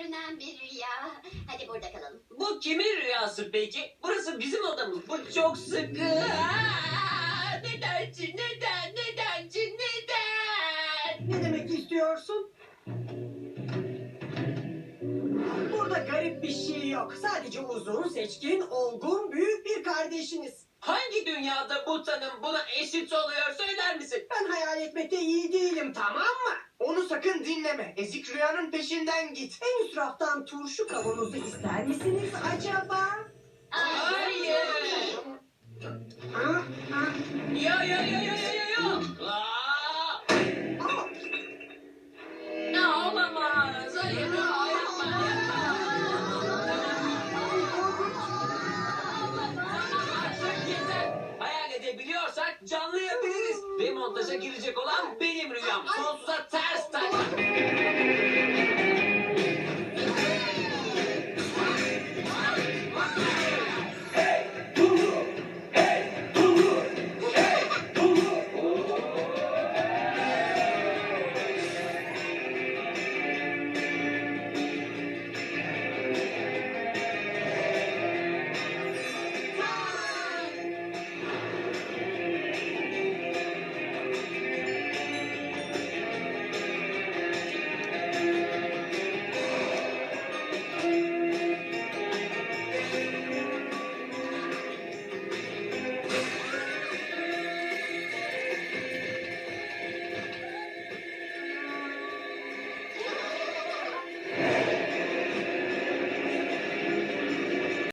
görünen bir rüya. Hadi burada kalalım. Bu kimin rüyası peki? Burası bizim odamız. Bu çok sıkı. Aa, Nedenci, neden, nedenci, neden? Ne demek istiyorsun? Burada garip bir şey yok. Sadece uzun, seçkin, olgun, büyük bir kardeşiniz. Hangi dünyada bu tanım buna eşit oluyor söyler misin? Ben hayal etmekte iyi değilim tamam mı? sakın dinleme. Ezik rüyanın peşinden git. En üst raftan turşu kavanozu ister misiniz acaba? Hayır. Ha? Ha? Ya ya ya ya ya ya. Aa! Olamaz. Hayır. Hayal edebiliyorsak canlı yapabiliriz. Ve montaja girecek olan benim rüyam. Sonsuza ter